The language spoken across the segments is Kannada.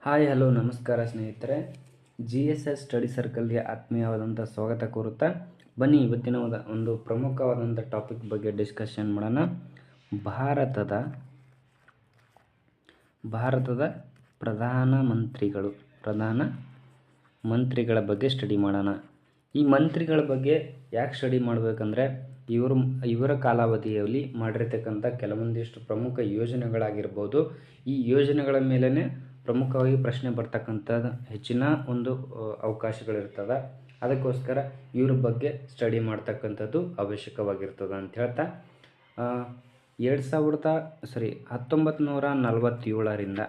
ಹಾಯ್, ಹಲೋ, ನಮಸ್ಕಾರ ಸ್ನೇಹಿತರೆ. ಜಿ ಎಸ್ ಎಸ್ ಸ್ಟಡಿ ಸರ್ಕಲ್ಗೆ ಆತ್ಮೀಯವಾದಂಥ ಸ್ವಾಗತ ಕೋರುತ್ತಾ ಬನ್ನಿ, ಇವತ್ತಿನ ಒಂದು- ಪ್ರಮುಖವಾದಂಥ ಟಾಪಿಕ್ ಬಗ್ಗೆ ಡಿಸ್ಕಷನ್ ಮಾಡೋಣ. ಭಾರತದ ಭಾರತದ ಪ್ರಧಾನ ಮಂತ್ರಿಗಳು, ಪ್ರಧಾನ ಮಂತ್ರಿಗಳ ಬಗ್ಗೆ ಸ್ಟಡಿ ಮಾಡೋಣ. ಈ ಮಂತ್ರಿಗಳ ಬಗ್ಗೆ ಯಾಕೆ ಸ್ಟಡಿ ಮಾಡಬೇಕಂದ್ರೆ, ಇವರು, ಇವರ ಕಾಲಾವಧಿಯಲ್ಲಿ ಮಾಡಿರ್ತಕ್ಕಂಥ ಕೆಲವೊಂದಿಷ್ಟು ಪ್ರಮುಖ ಯೋಜನೆಗಳಾಗಿರ್ಬೋದು. ಈ ಯೋಜನೆಗಳ ಮೇಲೇ ಪ್ರಮುಖವಾಗಿ ಪ್ರಶ್ನೆ ಬರ್ತಕ್ಕಂಥದ್ದು ಹೆಚ್ಚಿನ ಒಂದು ಅವಕಾಶಗಳಿರ್ತದೆ. ಅದಕ್ಕೋಸ್ಕರ ಇವ್ರ ಬಗ್ಗೆ ಸ್ಟಡಿ ಮಾಡ್ತಕ್ಕಂಥದ್ದು ಅವಶ್ಯಕವಾಗಿರ್ತದೆ ಅಂತ ಹೇಳ್ತಾ. ಎರಡು ಸಾವಿರದ, ಸಾರಿ ಹತ್ತೊಂಬತ್ತು ನೂರ ನಲವತ್ತೇಳರಿಂದ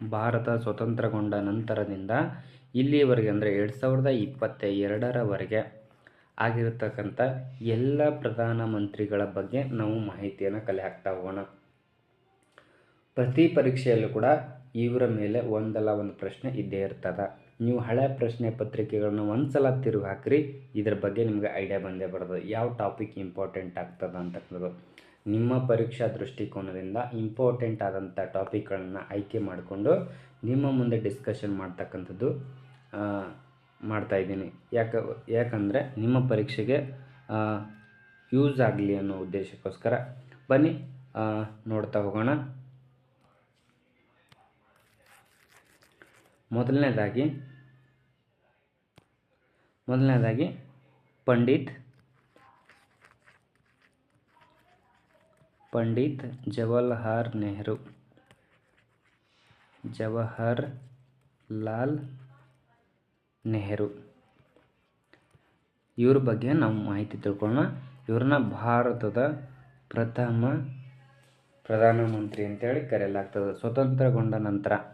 ಭಾರತ ಸ್ವತಂತ್ರಗೊಂಡ ನಂತರದಿಂದ ಇಲ್ಲಿಯವರೆಗೆ ಅಂದರೆ ಎರಡು ಸಾವಿರದ ಇಪ್ಪತ್ತ ಎರಡರವರೆಗೆ ಆಗಿರತಕ್ಕಂಥ ಎಲ್ಲ ಪ್ರಧಾನಮಂತ್ರಿಗಳ ಬಗ್ಗೆ ನಾವು ಮಾಹಿತಿಯನ್ನು ಕಲೆ ಹಾಕ್ತಾ ಹೋಗೋಣ. ಪ್ರತಿ ಪರೀಕ್ಷೆಯಲ್ಲೂ ಕೂಡ ಇವರ ಮೇಲೆ ಒಂದಲ್ಲ ಒಂದು ಪ್ರಶ್ನೆ ಇದ್ದೇ ಇರ್ತದೆ. ನೀವು ಹಳೆ ಪ್ರಶ್ನೆ ಪತ್ರಿಕೆಗಳನ್ನ ಒಂದ್ಸಲ ತಿರುಗಿ ಹಾಕ್ರಿ ಇದ್ರ ಬಗ್ಗೆ ನಿಮ್ಗೆ ಐಡಿಯಾ ಬಂದೇ ಬರ್ತದೆ. ಯಾವ ಟಾಪಿಕ್ ಇಂಪಾರ್ಟೆಂಟ್ ಆಗ್ತದೆ ಅಂತಕ್ಕಂಥದ್ದು ನಿಮ್ಮ ಪರೀಕ್ಷಾ ದೃಷ್ಟಿಕೋನದಿಂದ ಇಂಪಾರ್ಟೆಂಟ್ ಆದಂಥ ಟಾಪಿಕ್ಗಳನ್ನು ಆಯ್ಕೆ ಮಾಡಿಕೊಂಡು ನಿಮ್ಮ ಮುಂದೆ ಡಿಸ್ಕಷನ್ ಮಾಡ್ತಕ್ಕಂಥದ್ದು ಮಾಡ್ತಾ ಇದ್ದೀನಿ. ಯಾಕ, ಯಾಕಂದರೆ ನಿಮ್ಮ ಪರೀಕ್ಷೆಗೆ ಯೂಸ್ ಆಗಲಿ ಅನ್ನೋ ಉದ್ದೇಶಕ್ಕೋಸ್ಕರ ಬನ್ನಿ ನೋಡ್ತಾ ಹೋಗೋಣ. ಮೊದಲನೇದಾಗಿ ಮೊದಲನೇದಾಗಿ ಪಂಡಿತ್ ಪಂಡಿತ್ ಜವಾಹರ್ ನೆಹರು ಜವಾಹರ್ ಲಾಲ್ ನೆಹರು. ಇವ್ರ ಬಗ್ಗೆ ನಾವು ಮಾಹಿತಿ ತಿಳ್ಕೊಳ್ಳೋಣ. ಇವ್ರನ್ನ ಭಾರತದ ಪ್ರಥಮ ಪ್ರಧಾನಮಂತ್ರಿ ಅಂತೇಳಿ ಕರೆಯಲಾಗ್ತದೆ. ಸ್ವತಂತ್ರಗೊಂಡ ನಂತರ.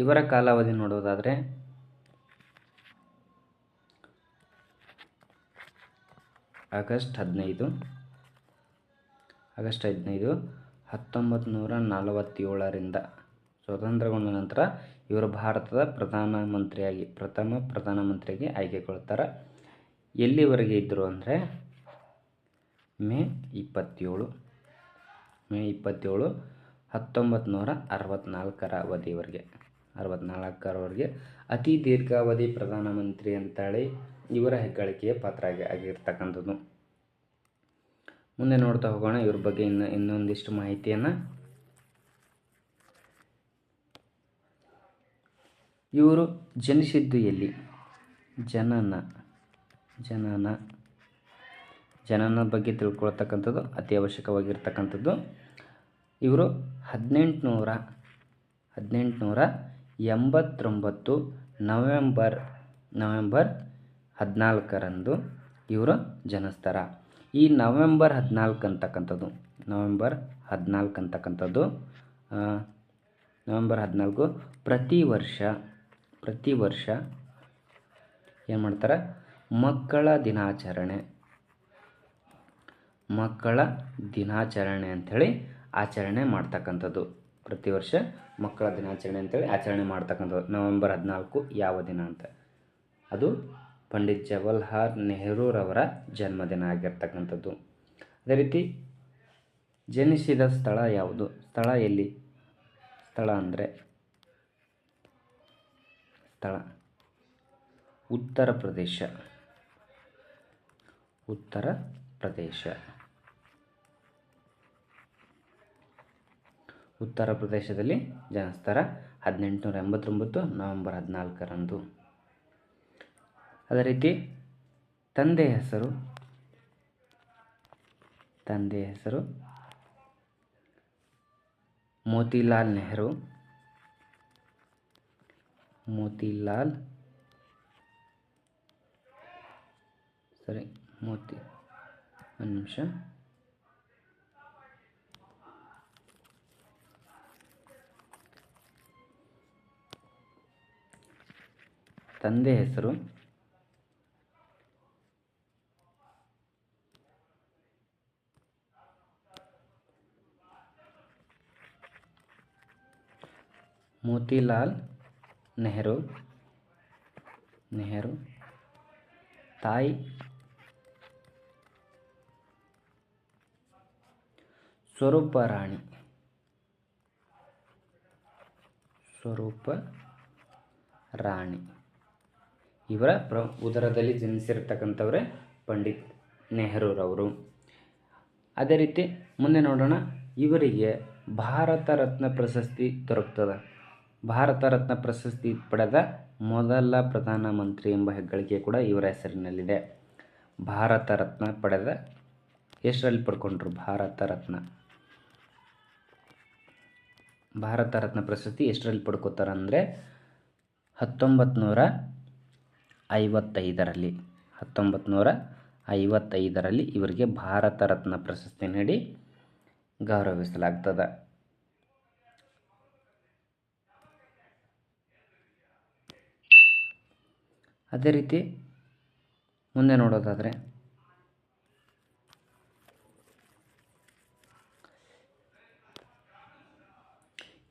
ಇವರ ಕಾಲಾವಧಿ ನೋಡೋದಾದರೆ ಆಗಸ್ಟ್ ಹದಿನೈದು. ಆಗಸ್ಟ್ ಹದಿನೈದು ಹತ್ತೊಂಬತ್ತು ನೂರ ನಲವತ್ತೇಳರಿಂದ. ಸ್ವತಂತ್ರಗೊಂಡ ನಂತರ ಇವರು ಭಾರತದ ಪ್ರಧಾನಮಂತ್ರಿಯಾಗಿ ಪ್ರಥಮ ಪ್ರಧಾನಮಂತ್ರಿಯಾಗಿ ಆಯ್ಕೆಗೊಳ್ತಾರೆ ಎಲ್ಲಿವರೆಗೆ ಇದ್ದರು ಅಂದರೆ ಮೇ ಇಪ್ಪತ್ತೇಳು. ಮೇ ಇಪ್ಪತ್ತೇಳು ಹತ್ತೊಂಬತ್ತು ನೂರ ಅರವತ್ತ್ನಾಲ್ಕರ ಅವಧಿವರೆಗೆ. ಅರವತ್ತ್ನಾಲ್ಕರವರೆಗೆ ಅತಿ ದೀರ್ಘಾವಧಿ ಪ್ರಧಾನಮಂತ್ರಿ ಅಂತೇಳಿ ಇವರ ಹೆಗ್ಗಳಿಕೆಯ ಪಾತ್ರ ಆಗಿ ಆಗಿರ್ತಕ್ಕಂಥದ್ದು. ಮುಂದೆ ನೋಡ್ತಾ ಹೋಗೋಣ ಇವ್ರ ಬಗ್ಗೆ ಇನ್ನು ಇನ್ನೊಂದಿಷ್ಟು ಮಾಹಿತಿಯನ್ನು. ಇವರು ಜನಿಸಿದ್ದು ಎಲ್ಲಿ ಜನನ ಜನನ ಜನನ ಬಗ್ಗೆ ತಿಳ್ಕೊಳ್ತಕ್ಕಂಥದ್ದು ಅತಿ ಅವಶ್ಯಕವಾಗಿರ್ತಕ್ಕಂಥದ್ದು. ಇವರು ಹದಿನೆಂಟುನೂರ ಹದಿನೆಂಟುನೂರ ಎಂಬತ್ತೊಂಬತ್ತು ನವೆಂಬರ್ ನವೆಂಬರ್ ಹದಿನಾಲ್ಕರಂದು ಇವರು ಜನಿಸ್ತಾರೆ ಈ ನವೆಂಬರ್ ಹದಿನಾಲ್ಕು ಅಂತಕ್ಕಂಥದ್ದು, ನವೆಂಬರ್ ಹದಿನಾಲ್ಕು ಅಂತಕ್ಕಂಥದ್ದು ನವೆಂಬರ್ ಹದಿನಾಲ್ಕು ಪ್ರತಿ ವರ್ಷ ಪ್ರತಿ ವರ್ಷ ಏನು ಮಾಡ್ತಾರೆ? ಮಕ್ಕಳ ದಿನಾಚರಣೆ. ಮಕ್ಕಳ ದಿನಾಚರಣೆ ಅಂಥೇಳಿ ಆಚರಣೆ ಮಾಡ್ತಕ್ಕಂಥದ್ದು. ಪ್ರತಿ ವರ್ಷ ಮಕ್ಕಳ ದಿನಾಚರಣೆ ಅಂತೇಳಿ ಆಚರಣೆ ಮಾಡ್ತಕ್ಕಂಥದ್ದು. ನವೆಂಬರ್ ಹದಿನಾಲ್ಕು ಯಾವ ದಿನ ಅಂತ. ಅದು ಪಂಡಿತ್ ಜವಾಹರ್ಲಾಲ್ ನೆಹರೂರವರ ಜನ್ಮದಿನ ಆಗಿರ್ತಕ್ಕಂಥದ್ದು. ಅದೇ ರೀತಿ ಜನಿಸಿದ ಸ್ಥಳ ಯಾವುದು? ಸ್ಥಳ ಎಲ್ಲಿ? ಸ್ಥಳ ಅಂದರೆ? ಸ್ಥಳ. ಉತ್ತರ ಪ್ರದೇಶ. ಉತ್ತರ ಪ್ರದೇಶ. ಉತ್ತರ ಪ್ರದೇಶದಲ್ಲಿ ಜನಿಸ್ತಾರೆ ಹದಿನೆಂಟುನೂರ ಎಂಬತ್ತೊಂಬತ್ತು ನವೆಂಬರ್ ಹದಿನಾಲ್ಕರಂದು. ಅದೇ ರೀತಿ ತಂದೆ ಹೆಸರು ತಂದೆ ಹೆಸರು ಮೋತಿಲಾಲ್ ನೆಹರು, ಮೋತಿಲಾಲ್ ಸರಿ ಮೋತಿ, ಒಂದು ನಿಮಿಷ. ತಂದೆ ಹೆಸರು? ಮೋತಿಲಾಲ್ ನೆಹರು. ನೆಹರು. ತಾಯಿ? ಸ್ವರೂಪ ರಾಣಿ. ಸ್ವರೂಪ ರಾಣಿ. ಇವರ ಪ್ರ ಉದರದಲ್ಲಿ ಜನಿಸಿರ್ತಕ್ಕಂಥವ್ರೆ ಪಂಡಿತ್ ನೆಹರೂರವರು. ಅದೇ ರೀತಿ ಮುಂದೆ ನೋಡೋಣ, ಇವರಿಗೆ ಭಾರತ ರತ್ನ ಪ್ರಶಸ್ತಿ ದೊರಕ್ತದೆ. ಭಾರತ ರತ್ನ ಪ್ರಶಸ್ತಿ ಪಡೆದ ಮೊದಲ ಪ್ರಧಾನಮಂತ್ರಿ ಎಂಬ ಹೆಗ್ಗಳಿಕೆ ಕೂಡ ಇವರ ಹೆಸರಿನಲ್ಲಿದೆ. ಭಾರತ ರತ್ನ ಪಡೆದ ಎಷ್ಟರಲ್ಲಿ ಪಡ್ಕೊಂಡ್ರು ಭಾರತ ರತ್ನ. ಭಾರತ ರತ್ನ ಪ್ರಶಸ್ತಿ ಎಷ್ಟರಲ್ಲಿ ಪಡ್ಕೋತಾರೆ ಅಂದರೆ ಹತ್ತೊಂಬತ್ತು ನೂರ ಐವತ್ತೈದರಲ್ಲಿ ಹತ್ತೊಂಬತ್ತು ನೂರ ಐವತ್ತೈದರಲ್ಲಿ ಇವರಿಗೆ ಭಾರತ ರತ್ನ ಪ್ರಶಸ್ತಿ ನೀಡಿ ಗೌರವಿಸಲಾಗ್ತದೆ. ಅದೇ ರೀತಿ ಮುಂದೆ ನೋಡೋದಾದರೆ,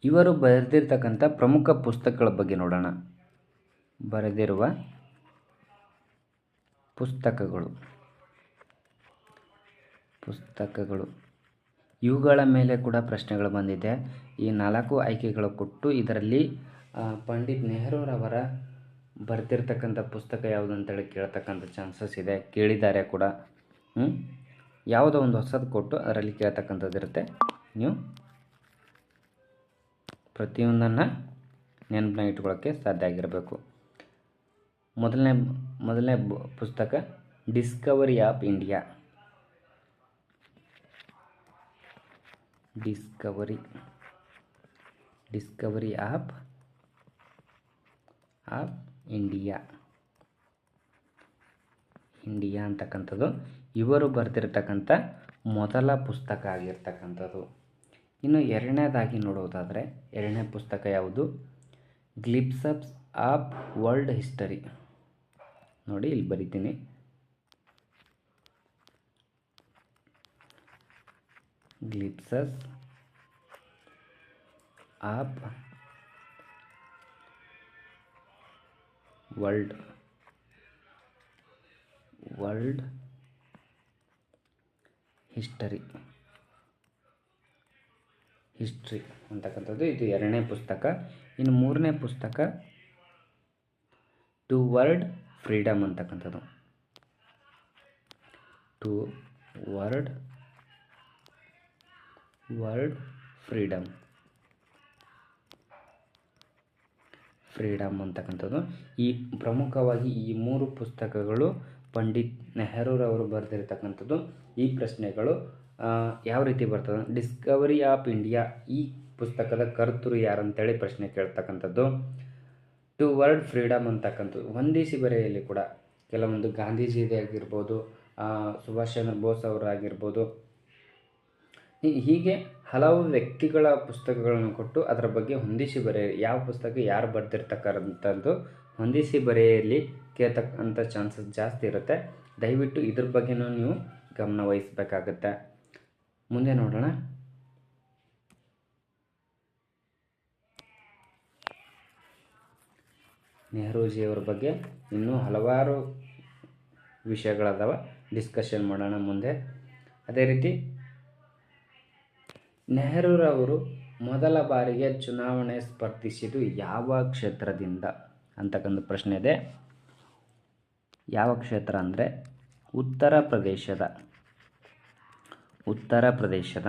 ಇವರು ಬರೆದಿರ್ತಕ್ಕಂಥ ಪ್ರಮುಖ ಪುಸ್ತಕಗಳ ಬಗ್ಗೆ ನೋಡೋಣ. ಬರೆದಿರುವ ಪುಸ್ತಕಗಳು. ಪುಸ್ತಕಗಳು. ಇವುಗಳ ಮೇಲೆ ಕೂಡ ಪ್ರಶ್ನೆಗಳು ಬಂದಿದೆ. ಈ ನಾಲ್ಕು ಆಯ್ಕೆಗಳು ಕೊಟ್ಟು ಇದರಲ್ಲಿ ಪಂಡಿತ್ ನೆಹರೂರವರ ಬರ್ತಿರ್ತಕ್ಕಂಥ ಪುಸ್ತಕ ಯಾವುದು ಅಂತೇಳಿ ಕೇಳ್ತಕ್ಕಂಥ ಚಾನ್ಸಸ್ ಇದೆ. ಕೇಳಿದ್ದಾರೆ ಕೂಡ. ಹ್ಞೂ ಯಾವುದೋ ಒಂದು ಹೊಸದು ಕೊಟ್ಟು ಅದರಲ್ಲಿ ಕೇಳ್ತಕ್ಕಂಥದ್ದು ಇರುತ್ತೆ. ನೀವು ಪ್ರತಿಯೊಂದನ್ನು ನೆನಪನ್ನ ಇಟ್ಕೊಳ್ಳೋಕ್ಕೆ ಸಾಧ್ಯ ಆಗಿರಬೇಕು. ಮೊದಲನೇ ಮೊದಲನೇ ಪುಸ್ತಕ discovery of India discovery discovery of of India India ಅಂತಕ್ಕಂಥದ್ದು. ಇವರು ಬರೆದಿರ್ತಕ್ಕಂಥ ಮೊದಲ ಪುಸ್ತಕ ಆಗಿರ್ತಕ್ಕಂಥದ್ದು. ಇನ್ನು ಎರಡನೇದಾಗಿ ನೋಡೋದಾದರೆ, ಎರಡನೇ ಪುಸ್ತಕ ಯಾವುದು? ಗ್ಲಿಪ್ಸಪ್ಸ್ ಆಫ್ ವರ್ಲ್ಡ್ ಹಿಸ್ಟರಿ ನೋಡಿ, ಇಲ್ಲಿ ಬರಿತೀನಿ. Glimpses of world world history history ಅಂತಕ್ಕಂಥದ್ದು. ಇದು ಎರಡನೇ ಪುಸ್ತಕ. ಇನ್ನು ಮೂರನೇ ಪುಸ್ತಕ ಟು ವರ್ಲ್ಡ್ ಫ್ರೀಡಮ್ ಅಂತಕ್ಕಂಥದ್ದು. To, word. Word freedom. Freedom ಅಂತಕ್ಕಂಥದ್ದು. ಈ ಪ್ರಮುಖವಾಗಿ ಈ ಮೂರು ಪುಸ್ತಕಗಳು ಪಂಡಿತ್ ನೆಹರೂರವರು ಬರೆದಿರ್ತಕ್ಕಂಥದ್ದು. ಈ ಪ್ರಶ್ನೆಗಳು ಯಾವ ರೀತಿ ಬರ್ತದೆ? ಡಿಸ್ಕವರಿ ಆಫ್ ಇಂಡಿಯಾ ಈ ಪುಸ್ತಕದ ಕರ್ತರು ಯಾರಂತೇಳಿ ಪ್ರಶ್ನೆ ಕೇಳ್ತಕ್ಕಂಥದ್ದು. ಟು ವರ್ಲ್ಡ್ ಫ್ರೀಡಮ್ ಅಂತಕ್ಕಂಥದ್ದು. ಹೊಂದಿಸಿ ಬರೆಯಲ್ಲಿ ಕೂಡ ಕೆಲವೊಂದು ಗಾಂಧೀಜಿಯದೇ ಆಗಿರ್ಬೋದು ಸುಭಾಷ್ ಚಂದ್ರ ಬೋಸ್ ಅವರಾಗಿರ್ಬೋದು. ಹೀಗೆ ಹಲವು ವ್ಯಕ್ತಿಗಳ ಪುಸ್ತಕಗಳನ್ನು ಕೊಟ್ಟು ಅದರ ಬಗ್ಗೆ ಹೊಂದಿಸಿ ಬರೆಯ, ಯಾವ ಪುಸ್ತಕ ಯಾರು ಬರೆದಿರ್ತಕ್ಕಂಥದ್ದು ಹೊಂದಿಸಿ ಬರೆಯಲ್ಲಿ ಕೇಳ್ತಕ್ಕಂಥ ಚಾನ್ಸಸ್ ಜಾಸ್ತಿ ಇರುತ್ತೆ. ದಯವಿಟ್ಟು ಇದ್ರ ಬಗ್ಗೆನೂ ನೀವು ಗಮನ ವಹಿಸಬೇಕಾಗತ್ತೆ. ಮುಂದೆ ನೋಡೋಣ. ನೆಹರೂಜಿಯವರ ಬಗ್ಗೆ ಇನ್ನೂ ಹಲವಾರು ವಿಷಯಗಳದಾವ. ಡಿಸ್ಕಷನ್ ಮಾಡೋಣ ಮುಂದೆ. ಅದೇ ರೀತಿ ನೆಹರೂರವರು ಮೊದಲ ಬಾರಿಗೆ ಚುನಾವಣೆ ಸ್ಪರ್ಧಿಸಿದ್ದು ಯಾವ ಕ್ಷೇತ್ರದಿಂದ ಅಂತಕ್ಕಂಥ ಪ್ರಶ್ನೆ ಇದೆ. ಯಾವ ಕ್ಷೇತ್ರ ಅಂದರೆ ಉತ್ತರ ಪ್ರದೇಶದ ಉತ್ತರ ಪ್ರದೇಶದ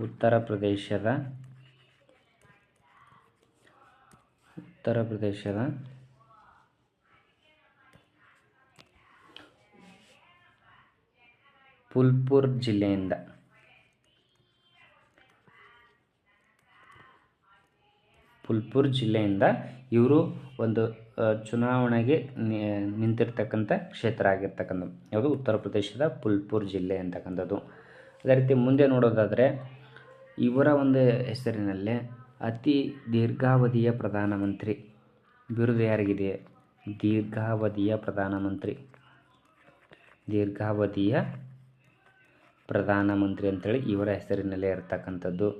ಉತ್ತರ ಪ್ರದೇಶದ ಉತ್ತರ ಪ್ರದೇಶದ ಫುಲ್ಪುರ್ ಜಿಲ್ಲೆಯಿಂದ ಫುಲ್ಪುರ್ ಜಿಲ್ಲೆಯಿಂದ ಇವರು ಒಂದು ಚುನಾವಣೆಗೆ ನಿಂತಿರ್ತಕ್ಕಂಥ ಕ್ಷೇತ್ರ ಆಗಿರ್ತಕ್ಕಂಥದ್ದು. ಯಾವುದು? ಉತ್ತರ ಪ್ರದೇಶದ ಫುಲ್ಪುರ್ ಜಿಲ್ಲೆ ಅಂತಕ್ಕಂಥದ್ದು. ಅದೇ ರೀತಿ ಮುಂದೆ ನೋಡೋದಾದರೆ ಇವರ ಒಂದು ಹೆಸರಿನಲ್ಲೇ ಅತಿ ದೀರ್ಘಾವಧಿಯ ಪ್ರಧಾನಮಂತ್ರಿ ಬಿರುದು ಯಾರಿಗಿದೆ ದೀರ್ಘಾವಧಿಯ ಪ್ರಧಾನಮಂತ್ರಿ ದೀರ್ಘಾವಧಿಯ ಪ್ರಧಾನಮಂತ್ರಿ ಅಂತೇಳಿ ಇವರ ಹೆಸರಿನಲ್ಲೇ ಇರ್ತಕ್ಕಂಥದ್ದು.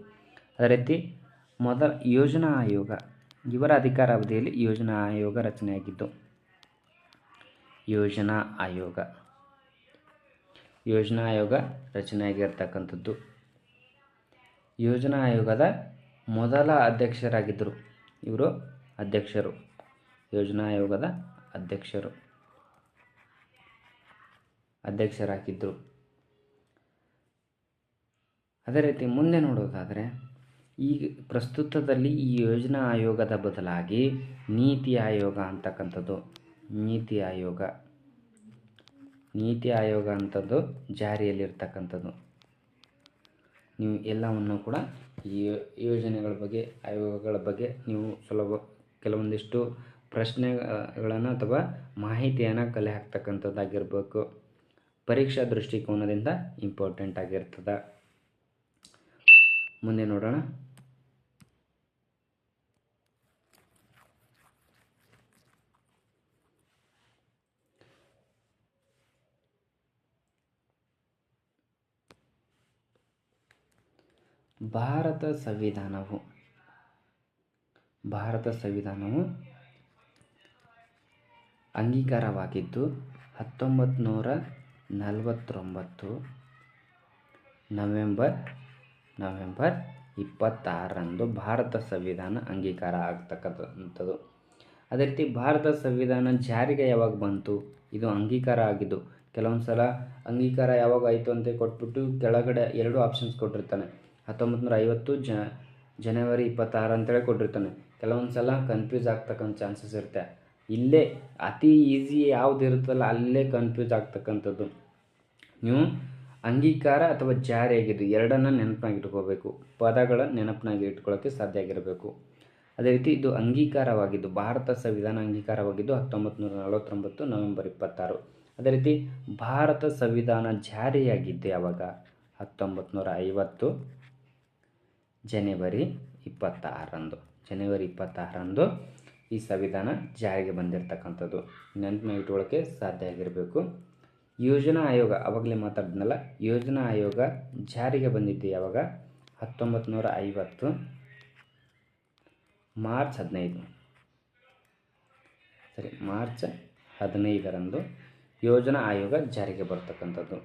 ಅದೇ ರೀತಿ ಮೊದಲ ಯೋಜನಾ ಆಯೋಗ. ಇವರ ಅಧಿಕಾರ ಅವಧಿಯಲ್ಲಿ ಯೋಜನಾ ಆಯೋಗ ರಚನೆಯಾಗಿದ್ದು. ಯೋಜನಾ ಆಯೋಗ. ಯೋಜನಾ ಆಯೋಗ ರಚನೆಯಾಗಿರ್ತಕ್ಕಂಥದ್ದು. ಯೋಜನಾ ಆಯೋಗದ ಮೊದಲ ಅಧ್ಯಕ್ಷರಾಗಿದ್ದರು. ಇವರು ಅಧ್ಯಕ್ಷರು. ಯೋಜನಾ ಆಯೋಗದ ಅಧ್ಯಕ್ಷರು. ಅಧ್ಯಕ್ಷರಾಗಿದ್ದರು. ಅದೇ ರೀತಿ ಮುಂದೆ ನೋಡೋದಾದರೆ, ಈ ಪ್ರಸ್ತುತದಲ್ಲಿ ಈ ಯೋಜನಾ ಆಯೋಗದ ಬದಲಾಗಿ ನೀತಿ ಆಯೋಗ ಅಂತಕ್ಕಂಥದ್ದು. ನೀತಿ ಆಯೋಗ. ನೀತಿ ಆಯೋಗ ಅಂಥದ್ದು ಜಾರಿಯಲ್ಲಿರ್ತಕ್ಕಂಥದ್ದು. ನೀವು ಎಲ್ಲವನ್ನು ಕೂಡ ಈ ಯೋಜನೆಗಳ ಬಗ್ಗೆ, ಆಯೋಗಗಳ ಬಗ್ಗೆ ನೀವು ಸುಲಭ ಕೆಲವೊಂದಿಷ್ಟು ಪ್ರಶ್ನೆಗಳನ್ನು ಅಥವಾ ಮಾಹಿತಿಯನ್ನು ಕಲೆ ಹಾಕ್ತಕ್ಕಂಥದ್ದಾಗಿರ್ಬೇಕು. ಪರೀಕ್ಷಾ ದೃಷ್ಟಿಕೋನದಿಂದ ಇಂಪಾರ್ಟೆಂಟ್ ಆಗಿರ್ತದೆ. ಮುಂದೆ ನೋಡೋಣ. ಭಾರತ ಸಂವಿಧಾನವು. ಭಾರತ ಸಂವಿಧಾನವು ಅಂಗೀಕಾರವಾಗಿದ್ದು ಹತ್ತೊಂಬತ್ತು ನೂರ ನಲವತ್ತೊಂಬತ್ತು, ನವೆಂಬರ್ ನವೆಂಬರ್ ಇಪ್ಪತ್ತಾರರಂದು ಭಾರತ ಸಂವಿಧಾನ ಅಂಗೀಕಾರ ಆಗ್ತಕ್ಕಂಥದ್ದು. ಅದೇ ರೀತಿ ಭಾರತ ಸಂವಿಧಾನ ಜಾರಿಗೆ ಯಾವಾಗ ಬಂತು? ಇದು ಅಂಗೀಕಾರ ಆಗಿದ್ದು ಕೆಲವೊಂದು ಸಲ ಅಂಗೀಕಾರ ಯಾವಾಗ ಆಯಿತು ಅಂತ ಕೊಟ್ಬಿಟ್ಟು ಕೆಳಗಡೆ ಎರಡು ಆಪ್ಷನ್ಸ್ ಕೊಟ್ಟಿರ್ತಾನೆ. ಹತ್ತೊಂಬತ್ತು ನೂರ ಐವತ್ತು ಜ, ಜನವರಿ ಇಪ್ಪತ್ತಾರು ಅಂತೇಳಿ ಕೊಟ್ಟಿರ್ತಾನೆ. ಕೆಲವೊಂದು ಸಲ ಕನ್ಫ್ಯೂಸ್ ಆಗ್ತಕ್ಕಂಥ ಚಾನ್ಸಸ್ ಇರುತ್ತೆ. ಇಲ್ಲೇ, ಅತಿ ಈಸಿ ಯಾವ್ದು ಇರುತ್ತಲ್ಲ ಅಲ್ಲೇ ಕನ್ಫ್ಯೂಸ್ ಆಗ್ತಕ್ಕಂಥದ್ದು. ನೀವು ಅಂಗೀಕಾರ ಅಥವಾ ಜಾರಿ ಆಗಿದ್ದು ಎರಡನ್ನು ನೆನಪಿನಾಗಿ ಇಟ್ಕೋಬೇಕು ಪದಗಳ ನೆನಪಿನಾಗಿ ಇಟ್ಕೊಳ್ಳೋಕ್ಕೆ ಸಾಧ್ಯ ಆಗಿರಬೇಕು. ಅದೇ ರೀತಿ ಇದು ಅಂಗೀಕಾರವಾಗಿದ್ದು, ಭಾರತ ಸಂವಿಧಾನ ಅಂಗೀಕಾರವಾಗಿದ್ದು ಹತ್ತೊಂಬತ್ತು ನೂರ ನಲವತ್ತೊಂಬತ್ತು ನವೆಂಬರ್ ಇಪ್ಪತ್ತಾರು. ಅದೇ ರೀತಿ ಭಾರತ ಸಂವಿಧಾನ ಜಾರಿಯಾಗಿದ್ದು ಯಾವಾಗ? ಹತ್ತೊಂಬತ್ತು ನೂರ ಐವತ್ತು ಜನವರಿ ಇಪ್ಪತ್ತಾರರಂದು. ಜನವರಿ ಇಪ್ಪತ್ತಾರರಂದು ಈ ಸಂವಿಧಾನ ಜಾರಿಗೆ ಬಂದಿರತಕ್ಕಂಥದ್ದು. ನೆನಪಿನ ಇಟ್ಕೊಳ್ಳೋಕ್ಕೆ ಸಾಧ್ಯ ಆಗಿರಬೇಕು. ಯೋಜನಾ ಆಯೋಗ, ಅವಾಗಲೇ ಮಾತಾಡಿದ್ನಲ್ಲ, ಯೋಜನಾ ಆಯೋಗ ಜಾರಿಗೆ ಬಂದಿದ್ದು ಯಾವಾಗ? ಹತ್ತೊಂಬತ್ತು ನೂರ ಐವತ್ತು ಮಾರ್ಚ್ ಹದಿನೈದು. ಸರಿ, ಮಾರ್ಚ್ ಹದಿನೈದರಂದು ಯೋಜನಾ ಆಯೋಗ ಜಾರಿಗೆ ಬರ್ತಕ್ಕಂಥದ್ದು.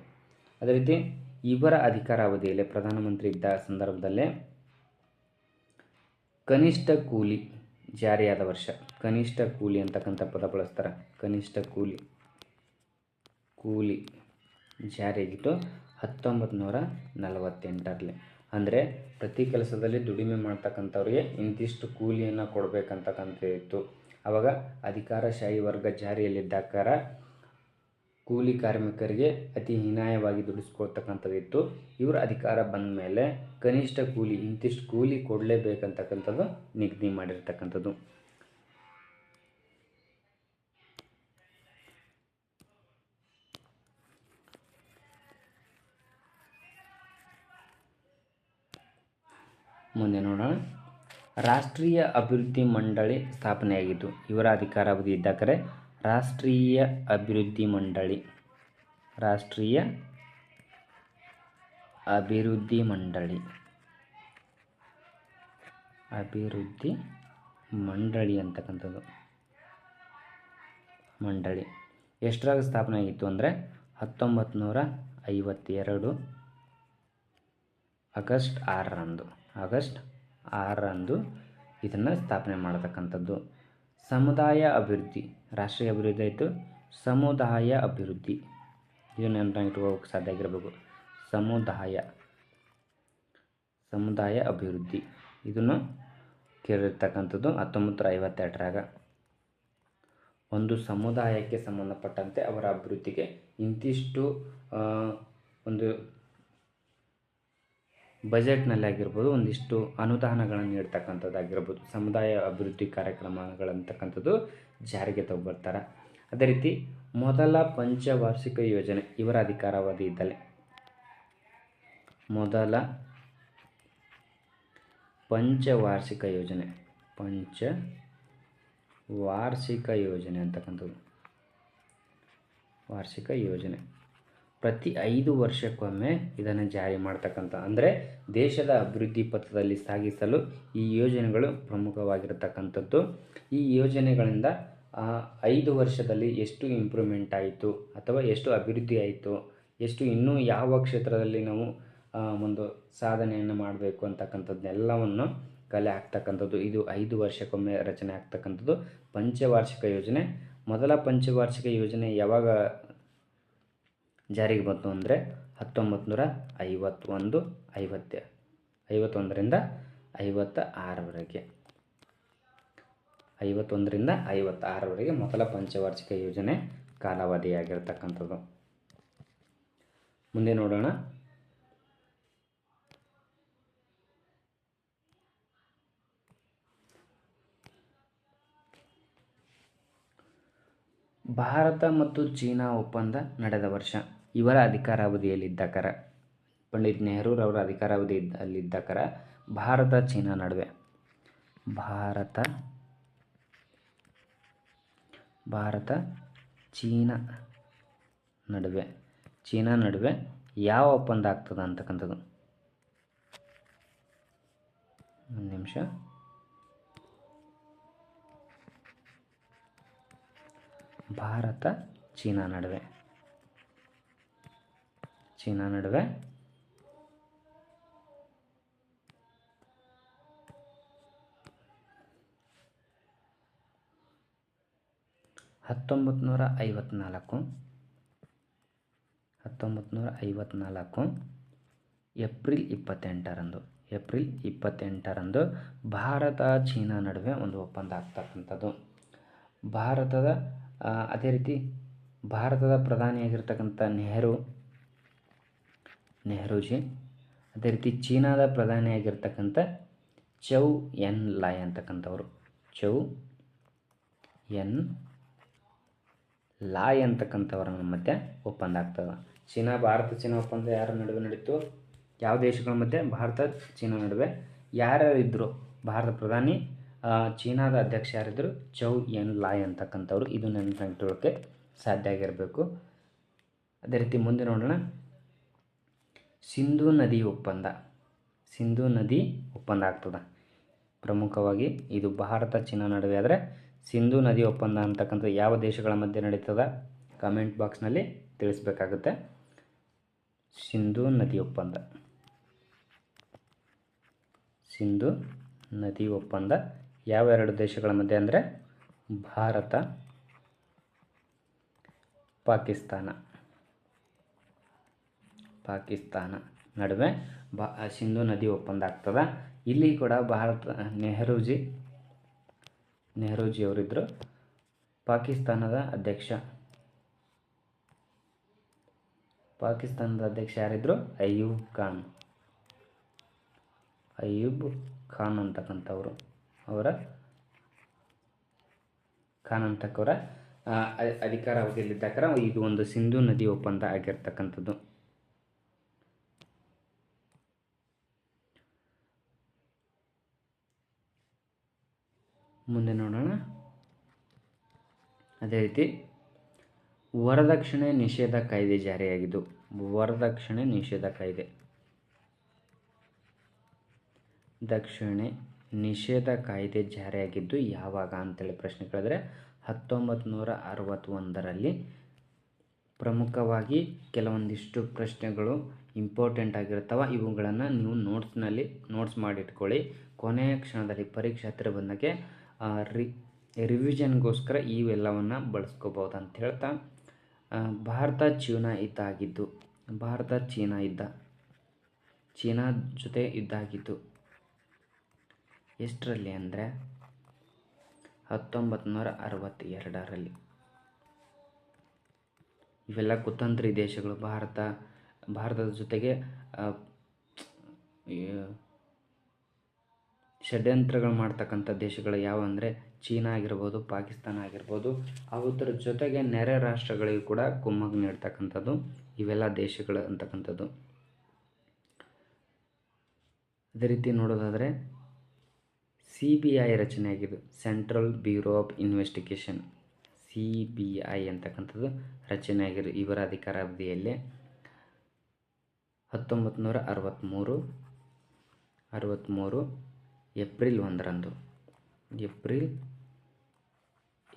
ಅದೇ ರೀತಿ, ಇವರ ಅಧಿಕಾರಾವಧಿಯಲ್ಲಿ ಪ್ರಧಾನಮಂತ್ರಿ ಇದ್ದ ಸಂದರ್ಭದಲ್ಲೇ ಕನಿಷ್ಠ ಕೂಲಿ ಜಾರಿಯಾದ ವರ್ಷ. ಕನಿಷ್ಠ ಕೂಲಿ ಅಂತಕ್ಕಂಥ ಪದ ಬಳಸ್ತಾರೆ. ಕನಿಷ್ಠ ಕೂಲಿ. ಕೂಲಿ ಜಾರಿಯಾಗಿತ್ತು ಹತ್ತೊಂಬತ್ತು ನೂರ ನಲವತ್ತೆಂಟರಲ್ಲಿ ಅಂದರೆ ಪ್ರತಿ ಕೆಲಸದಲ್ಲಿ ದುಡಿಮೆ ಮಾಡ್ತಕ್ಕಂಥವ್ರಿಗೆ ಇಂತಿಷ್ಟು ಕೂಲಿಯನ್ನು ಕೊಡಬೇಕಂತಕ್ಕಂಥ ಇತ್ತು ಅವಾಗ ಅಧಿಕಾರಶಾಹಿ ವರ್ಗ ಜಾರಿಯಲ್ಲಿದ್ದಾಕಾರ ಕೂಲಿ ಕಾರ್ಮಿಕರಿಗೆ ಅತಿ ಹೀನಾಯವಾಗಿ ದುಡಿಸ್ಕೊಳ್ತಕ್ಕಂಥದ್ದಿತ್ತು. ಇವರ ಅಧಿಕಾರ ಬಂದ ಮೇಲೆ ಕನಿಷ್ಠ ಕೂಲಿ, ಇಂತಿಷ್ಟು ಕೂಲಿ ಕೊಡಲೇಬೇಕಂತಕ್ಕಂಥದ್ದು ನಿಗದಿ ಮಾಡಿರ್ತಕ್ಕಂಥದ್ದು. ಮುಂದೆ ನೋಡೋಣ. ರಾಷ್ಟ್ರೀಯ ಅಭಿವೃದ್ಧಿ ಮಂಡಳಿ ಸ್ಥಾಪನೆಯಾಗಿದ್ದು, ಇವರ ಅಧಿಕಾರಾವಧಿ ಇದ್ದಾಕರೆ ರಾಷ್ಟ್ರೀಯ ಅಭಿವೃದ್ಧಿ ಮಂಡಳಿ. ರಾಷ್ಟ್ರೀಯ ಅಭಿವೃದ್ಧಿ ಮಂಡಳಿ. ಅಭಿವೃದ್ಧಿ ಮಂಡಳಿ ಅಂತಕ್ಕಂಥದ್ದು. ಮಂಡಳಿ. ಎಷ್ಟರಾಗ ಸ್ಥಾಪನೆ ಆಗಿತ್ತು ಅಂದರೆ ಹತ್ತೊಂಬತ್ತು ನೂರ ಐವತ್ತೆರಡು ಆಗಸ್ಟ್ ಆರರಂದು. ಆಗಸ್ಟ್ ಆರರಂದು ಇದನ್ನು ಸ್ಥಾಪನೆ ಮಾಡತಕ್ಕಂಥದ್ದು. ಸಮುದಾಯ ಅಭಿವೃದ್ಧಿ, ರಾಷ್ಟ್ರೀಯ ಅಭಿವೃದ್ಧಿ ಆಯಿತು, ಸಮುದಾಯ ಅಭಿವೃದ್ಧಿ. ಇದು ನೆನಪಾಗಿ ಇಟ್ಕೋಬೇಕು ಸಾಧ್ಯ ಆಗಿರಬೇಕು. ಸಮುದಾಯ. ಸಮುದಾಯ ಅಭಿವೃದ್ಧಿ. ಇದನ್ನು ಕೇಳಿರ್ತಕ್ಕಂಥದ್ದು ಹತ್ತೊಂಬತ್ತು ಐವತ್ತೆರಡರಾಗ. ಒಂದು ಸಮುದಾಯಕ್ಕೆ ಸಂಬಂಧಪಟ್ಟಂತೆ ಅವರ ಅಭಿವೃದ್ಧಿಗೆ ಇಂತಿಷ್ಟು ಒಂದು ಬಜೆಟ್ನಲ್ಲಿ ಆಗಿರ್ಬೋದು ಒಂದಿಷ್ಟು ಅನುದಾನಗಳನ್ನು ನೀಡ್ತಕ್ಕಂಥದ್ದಾಗಿರ್ಬೋದು, ಸಮುದಾಯ ಅಭಿವೃದ್ಧಿ ಕಾರ್ಯಕ್ರಮಗಳಂತಕ್ಕಂಥದ್ದು ಜಾರಿಗೆ ತಗೊಬರ್ತಾರೆ. ಅದೇ ರೀತಿ ಮೊದಲ ಪಂಚವಾರ್ಷಿಕ ಯೋಜನೆ, ಇವರ ಅಧಿಕಾರಾವಧಿ ಇದ್ದಲೆ ಮೊದಲ ಪಂಚವಾರ್ಷಿಕ ಯೋಜನೆ ಪಂಚ ವಾರ್ಷಿಕ ಯೋಜನೆ ಅಂತಕ್ಕಂಥದ್ದು. ವಾರ್ಷಿಕ ಯೋಜನೆ. ಪ್ರತಿ ಐದು ವರ್ಷಕ್ಕೊಮ್ಮೆ ಇದನ್ನು ಜಾರಿ ಮಾಡ್ತಕ್ಕಂಥ, ಅಂದರೆ ದೇಶದ ಅಭಿವೃದ್ಧಿ ಪಥದಲ್ಲಿ ಸಾಗಿಸಲು ಈ ಯೋಜನೆಗಳು ಪ್ರಮುಖವಾಗಿರತಕ್ಕಂಥದ್ದು. ಈ ಯೋಜನೆಗಳಿಂದ ಐದು ವರ್ಷದಲ್ಲಿ ಎಷ್ಟು ಇಂಪ್ರೂವ್ಮೆಂಟ್ ಆಯಿತು, ಅಥವಾ ಎಷ್ಟು ಅಭಿವೃದ್ಧಿ ಆಯಿತು, ಎಷ್ಟು ಇನ್ನೂ ಯಾವ ಕ್ಷೇತ್ರದಲ್ಲಿ ನಾವು ಒಂದು ಸಾಧನೆಯನ್ನು ಮಾಡಬೇಕು ಅಂತಕ್ಕಂಥದ್ದೆಲ್ಲವನ್ನು ಕಲೆ ಆಗ್ತಕ್ಕಂಥದ್ದು ಇದು ಐದು ವರ್ಷಕ್ಕೊಮ್ಮೆ ರಚನೆ ಆಗ್ತಕ್ಕಂಥದ್ದು ಪಂಚವಾರ್ಷಿಕ ಯೋಜನೆ. ಮೊದಲ ಪಂಚವಾರ್ಷಿಕ ಯೋಜನೆ ಯಾವಾಗ ಜಾರಿಗೆ ಬಂತು ಅಂದರೆ ಹತ್ತೊಂಬತ್ತು ನೂರ ಐವತ್ತೊಂದು ಐವತ್ತ ಐವತ್ತೊಂದರಿಂದ ಐವತ್ತ ಆರವರೆಗೆ ಐವತ್ತೊಂದರಿಂದ ಐವತ್ತಾರರವರೆಗೆ ಮೊದಲ ಪಂಚವಾರ್ಷಿಕ ಯೋಜನೆ ಕಾಲಾವಧಿಯಾಗಿರ್ತಕ್ಕಂಥದ್ದು. ಮುಂದೆ ನೋಡೋಣ. ಭಾರತ ಮತ್ತು ಚೀನಾ ಒಪ್ಪಂದ ನಡೆದ ವರ್ಷ. ಇವರ ಅಧಿಕಾರಾವಧಿಯಲ್ಲಿದ್ದಕರ ಪಂಡಿತ್ ನೆಹರೂರವರ ಅಧಿಕಾರಾವಧಿ ಅಲ್ಲಿದ್ದಕರ ಭಾರತ ಚೀನಾ ನಡುವೆ. ಭಾರತ ಭಾರತ ಚೀನಾ ನಡುವೆ. ಚೀನಾ ನಡುವೆ ಯಾವ ಒಪ್ಪಂದ ಆಗ್ತದೆ ಅಂತಕ್ಕಂಥದ್ದು? ಒಂದು ನಿಮಿಷ. ಭಾರತ, ಚೀನಾ ನಡುವೆ. ಚೀನಾ ನಡುವೆ. ಹತ್ತೊಂಬತ್ತು ನೂರ ಐವತ್ನಾಲ್ಕು. ಹತ್ತೊಂಬತ್ತು ನೂರ ಐವತ್ತ್ನಾಲ್ಕು ಏಪ್ರಿಲ್ ಇಪ್ಪತ್ತೆಂಟರಂದು ಏಪ್ರಿಲ್ ಇಪ್ಪತ್ತೆಂಟರಂದು ಭಾರತ ಚೀನಾ ನಡುವೆ ಒಂದು ಒಪ್ಪಂದ ಆಗ್ತಕ್ಕಂಥದ್ದು. ಭಾರತದ ಅದೇ ರೀತಿ ಭಾರತದ ಪ್ರಧಾನಿಯಾಗಿರ್ತಕ್ಕಂಥ ನೆಹರು ನೆಹರೂಜಿ. ಅದೇ ರೀತಿ ಚೀನಾದ ಪ್ರಧಾನಿಯಾಗಿರ್ತಕ್ಕಂಥ ಚೌ ಎನ್ ಲಾಯ್ ಅಂತಕ್ಕಂಥವ್ರು. ಚೌ ಎನ್ ಲಾಯ್ ಅಂತಕ್ಕಂಥವ್ರ ಮಧ್ಯೆ ಒಪ್ಪಂದ ಆಗ್ತದೆ. ಚೀನಾ, ಭಾರತ, ಚೀನಾ ಒಪ್ಪಂದ ಯಾರ ನಡುವೆ ನಡೀತು? ಯಾವ ದೇಶಗಳ ಮಧ್ಯೆ? ಭಾರತ, ಚೀನಾ ನಡುವೆ. ಯಾರ್ಯಾರು ಇದ್ದರು ಭಾರತ ಪ್ರಧಾನಿ ಚೀನಾದ ಅಧ್ಯಕ್ಷ ಯಾರಿದ್ದರು ಚೌ ಎನ್ ಲಾಯ್ ಅಂತಕ್ಕಂಥವ್ರು. ಇದು ನೆನಪಿಟ್ಟುಕೊಳ್ಳೋಕ್ಕೆ ಸಾಧ್ಯ ಆಗಿರಬೇಕು. ಅದೇ ರೀತಿ ಮುಂದೆ ನೋಡೋಣ. ಸಿಂಧೂ ನದಿ ಒಪ್ಪಂದ. ಸಿಂಧೂ ನದಿ ಒಪ್ಪಂದ ಆಗ್ತದೆ. ಪ್ರಮುಖವಾಗಿ ಇದು ಭಾರತ, ಚೀನಾ ನಡುವೆ ಆದರೆ ಸಿಂಧೂ ನದಿ ಒಪ್ಪಂದ ಅಂತಕ್ಕಂಥ ಯಾವ ದೇಶಗಳ ಮಧ್ಯೆ ನಡೀತದೆ ಕಮೆಂಟ್ ಬಾಕ್ಸ್ನಲ್ಲಿ ತಿಳಿಸ್ಬೇಕಾಗುತ್ತೆ. ಸಿಂಧೂ ನದಿ ಒಪ್ಪಂದ. ಸಿಂಧು ನದಿ ಒಪ್ಪಂದ ಯಾವ ಎರಡು ದೇಶಗಳ ಮಧ್ಯೆ ಅಂದರೆ ಭಾರತ, ಪಾಕಿಸ್ತಾನ. ಪಾಕಿಸ್ತಾನ ನಡುವೆ ಬಾ ಸಿಂಧು ನದಿ ಒಪ್ಪಂದ ಆಗ್ತದೆ. ಇಲ್ಲಿ ಕೂಡ ಭಾರತ, ನೆಹರೂಜಿ ನೆಹರೂಜಿ ಅವರಿದ್ದರು ಪಾಕಿಸ್ತಾನದ ಅಧ್ಯಕ್ಷ. ಪಾಕಿಸ್ತಾನದ ಅಧ್ಯಕ್ಷ ಯಾರಿದ್ರು? ಅಯ್ಯೂಬ್ ಖಾನ್. ಅಯ್ಯೂಬ್ ಖಾನ್ ಅಂತಕ್ಕಂಥವ್ರು. ಅವರ ಖಾನ್ ಅಂತಕ್ಕವರ ಅಧಿಕಾರಾವಧಿಯಲ್ಲಿದ್ದಾಗ ಇದು ಒಂದು ಸಿಂಧು ನದಿ ಒಪ್ಪಂದ ಆಗಿರ್ತಕ್ಕಂಥದ್ದು ಮುಂದೆ ನೋಡೋಣ ಅದೇ ರೀತಿ ವರದಕ್ಷಿಣೆ ನಿಷೇಧ ಕಾಯ್ದೆ ಜಾರಿಯಾಗಿದ್ದು, ವರದಕ್ಷಿಣೆ ನಿಷೇಧ ಕಾಯ್ದೆ. ದಕ್ಷಿಣೆ ನಿಷೇಧ ಕಾಯ್ದೆ ಜಾರಿಯಾಗಿದ್ದು, ಯಾವಾಗ ಅಂತೇಳಿ ಪ್ರಶ್ನೆ ಕೇಳಿದ್ರೆ ಹತ್ತೊಂಬತ್ತು ನೂರ ಅರವತ್ತೊಂದರಲ್ಲಿ ಪ್ರಮುಖವಾಗಿ ಕೆಲವೊಂದಿಷ್ಟು ಪ್ರಶ್ನೆಗಳು ಇಂಪಾರ್ಟೆಂಟ್ ಆಗಿರ್ತವೆ ಇವುಗಳನ್ನು ನೀವು ನೋಟ್ಸ್ನಲ್ಲಿ ನೋಟ್ಸ್ ಮಾಡಿಟ್ಕೊಳ್ಳಿ. ಕೊನೆಯ ಕ್ಷಣದಲ್ಲಿ ಪರೀಕ್ಷೆ ಹತ್ತಿರ ಬಂದಾಗೆ ರಿ ರಿವಿಷನ್ಗೋಸ್ಕರ ಇವೆಲ್ಲವನ್ನು ಬಳಸ್ಕೋಬೋದು ಅಂತ ಹೇಳ್ತಾ ಭಾರತ ಚೀನಾ ಯುದ್ಧ ಆಗಿದ್ದು ಭಾರತ ಚೀನಾ ಇದ್ದ, ಚೀನಾ ಜೊತೆ ಇದ್ದಾಗಿದ್ದು ಎಷ್ಟರಲ್ಲಿ ಅಂದರೆ ಹತ್ತೊಂಬತ್ತು ನೂರ ಅರವತ್ತೆರಡರಲ್ಲಿ ಇವೆಲ್ಲ ಕುತಂತ್ರಿ ದೇಶಗಳು, ಭಾರತ, ಭಾರತದ ಜೊತೆಗೆ ಷಡ್ಯಂತ್ರಗಳು ಮಾಡ್ತಕ್ಕಂಥ ದೇಶಗಳು ಯಾವ ಅಂದರೆ ಚೀನಾ ಆಗಿರ್ಬೋದು, ಪಾಕಿಸ್ತಾನ ಆಗಿರ್ಬೋದು. ಅವುದ್ರ ಜೊತೆಗೆ ನೆರೆ ರಾಷ್ಟ್ರಗಳಿಗೂ ಕೂಡ ಕುಮ್ಮಕ್ ನೀಡ್ತಕ್ಕಂಥದ್ದು ಇವೆಲ್ಲ ದೇಶಗಳು ಅಂತಕ್ಕಂಥದ್ದು. ಅದೇ ರೀತಿ ನೋಡೋದಾದರೆ ಸಿ ಬಿ ಐ ರಚನೆ ಆಗಿದ್ದು central bureau of investigation. C B I ಅಂತಕ್ಕಂಥದ್ದು ರಚನೆ ಆಗಿರೋ ಇವರ ಅಧಿಕಾರಾವಧಿಯಲ್ಲಿ ಹತ್ತೊಂಬತ್ತು ನೂರ ಅರವತ್ತ್ಮೂರು ಅರವತ್ತ್ಮೂರು ಏಪ್ರಿಲ್ ಒಂದರಂದು, ಏಪ್ರಿಲ್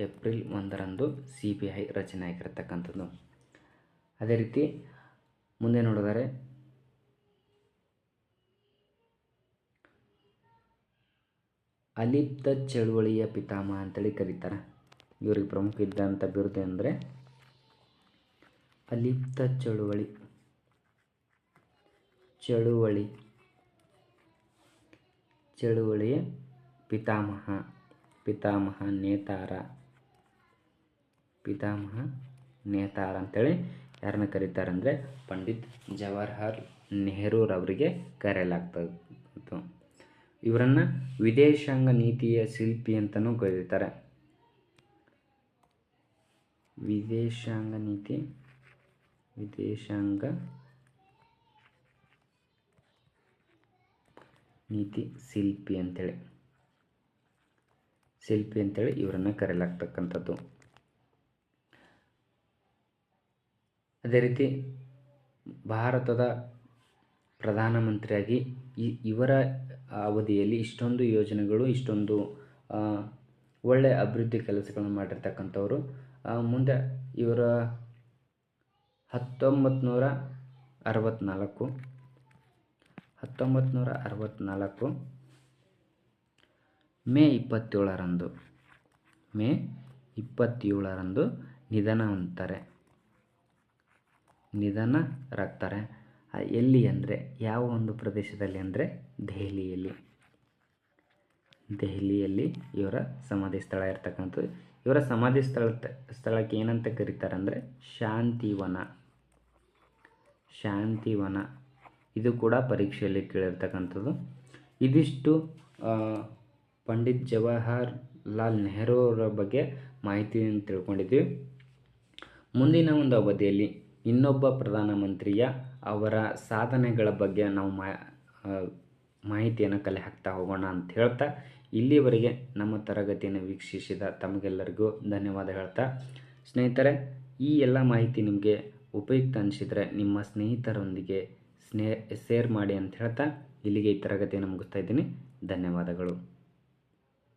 ಏಪ್ರಿಲ್ ಒಂದರಂದು ಸಿ ಬಿ ಐ ರಚನೆ ಆಗಿರತಕ್ಕಂಥದ್ದು. ಅದೇ ರೀತಿ ಮುಂದೆ ನೋಡಿದರೆ, ಅಲಿಪ್ತ ಚಳುವಳಿಯ ಪಿತಾಮಹ ಅಂತೇಳಿ ಕರೀತಾರೆ. ಇವ್ರಿಗೆ ಪ್ರಮುಖ ಇದ್ದಂಥ ಬಿರುದು ಅಂದರೆ ಅಲಿಪ್ತ ಚಳುವಳಿ ಚಳುವಳಿ. ಚಳುವಳಿಯ ಪಿತಾಮಹ ಪಿತಾಮಹ ನೇತಾರ ಪಿತಾಮಹ ನೇತಾರ ಅಂತೇಳಿ ಯಾರನ್ನ ಕರೀತಾರಂದರೆ ಪಂಡಿತ್ ಜವಾಹರ್ಲಾಲ್ ನೆಹರೂರವರಿಗೆ ಕರೆಯಲಾಗ್ತದೆ ಇವರನ್ನು ವಿದೇಶಾಂಗ ನೀತಿಯ ಶಿಲ್ಪಿ ಅಂತಲೂ ಕರೀತಾರೆ. ವಿದೇಶಾಂಗ ನೀತಿ, ವಿದೇಶಾಂಗ ನೀತಿ ಶಿಲ್ಪಿ ಅಂತೇಳಿ. ಶಿಲ್ಪಿ ಅಂತೇಳಿ ಇವರನ್ನು ಕರೆಯಲಾಗ್ತಕ್ಕಂಥದ್ದು. ಅದೇ ರೀತಿ ಭಾರತದ ಪ್ರಧಾನಮಂತ್ರಿಯಾಗಿ ಇವರ ಅವಧಿಯಲ್ಲಿ ಇಷ್ಟೊಂದು ಯೋಜನೆಗಳು, ಇಷ್ಟೊಂದು ಒಳ್ಳೆಯ ಅಭಿವೃದ್ಧಿ ಕೆಲಸಗಳನ್ನು ಮಾಡಿರ್ತಕ್ಕಂಥವ್ರು. ಮುಂದೆ ಇವರ ಹತ್ತೊಂಬತ್ತು ನೂರ ಅರವತ್ತ್ನಾಲ್ಕು ಹತ್ತೊಂಬತ್ತು ನೂರ ಅರವತ್ತ್ನಾಲ್ಕು ಮೇ ಇಪ್ಪತ್ತೇಳರಂದು. ಮೇ ಇಪ್ಪತ್ತೇಳರಂದು ನಿಧನ ಹೊಂದ್ತಾರೆ ನಿಧನರಾಗ್ತಾರೆ ಎಲ್ಲಿ ಅಂದರೆ ಯಾವ ಒಂದು ಪ್ರದೇಶದಲ್ಲಿ ಅಂದರೆ ದೆಹಲಿಯಲ್ಲಿ. ದೆಹಲಿಯಲ್ಲಿ ಇವರ ಸಮಾಧಿ ಸ್ಥಳ ಇರ್ತಕ್ಕಂಥದ್ದು. ಇವರ ಸಮಾಧಿ ಸ್ಥಳ ಸ್ಥಳಕ್ಕೆ ಏನಂತ ಕರೀತಾರೆ ಅಂದರೆ ಶಾಂತಿವನ. ಶಾಂತಿವನ. ಇದು ಕೂಡ ಪರೀಕ್ಷೆಯಲ್ಲಿ ಕೇಳಿರ್ತಕ್ಕಂಥದ್ದು. ಇದಿಷ್ಟು ಪಂಡಿತ್ ಜವಾಹರ್ ಲಾಲ್ ನೆಹರು ಅವರ ಬಗ್ಗೆ ಮಾಹಿತಿಯನ್ನು ತಿಳ್ಕೊಂಡಿದ್ದೀವಿ ಮುಂದಿನ ಒಂದು ಅವಧಿಯಲ್ಲಿ ಇನ್ನೊಬ್ಬ ಪ್ರಧಾನಮಂತ್ರಿಯ ಅವರ ಸಾಧನೆಗಳ ಬಗ್ಗೆ ನಾವು ಮಾಹಿತಿಯನ್ನು ಕಲೆ ಹಾಕ್ತಾ ಹೋಗೋಣ ಅಂತ ಹೇಳ್ತಾ, ಇಲ್ಲಿವರೆಗೆ ನಮ್ಮ ತರಗತಿಯನ್ನು ವೀಕ್ಷಿಸಿದ ತಮಗೆಲ್ಲರಿಗೂ ಧನ್ಯವಾದ ಹೇಳ್ತಾ, ಸ್ನೇಹಿತರೆ, ಈ ಎಲ್ಲ ಮಾಹಿತಿ ನಿಮಗೆ ಉಪಯುಕ್ತ ಅನಿಸಿದರೆ ನಿಮ್ಮ ಸ್ನೇಹಿತರೊಂದಿಗೆ ಸ್ನೇ ಶೇರ್ ಮಾಡಿ ಅಂತ ಹೇಳ್ತಾ ಇಲ್ಲಿಗೆ ಈ ತರಗತಿಯನ್ನು ಮುಗಿಸ್ತಾ ಇದ್ದೀನಿ. ಧನ್ಯವಾದಗಳು.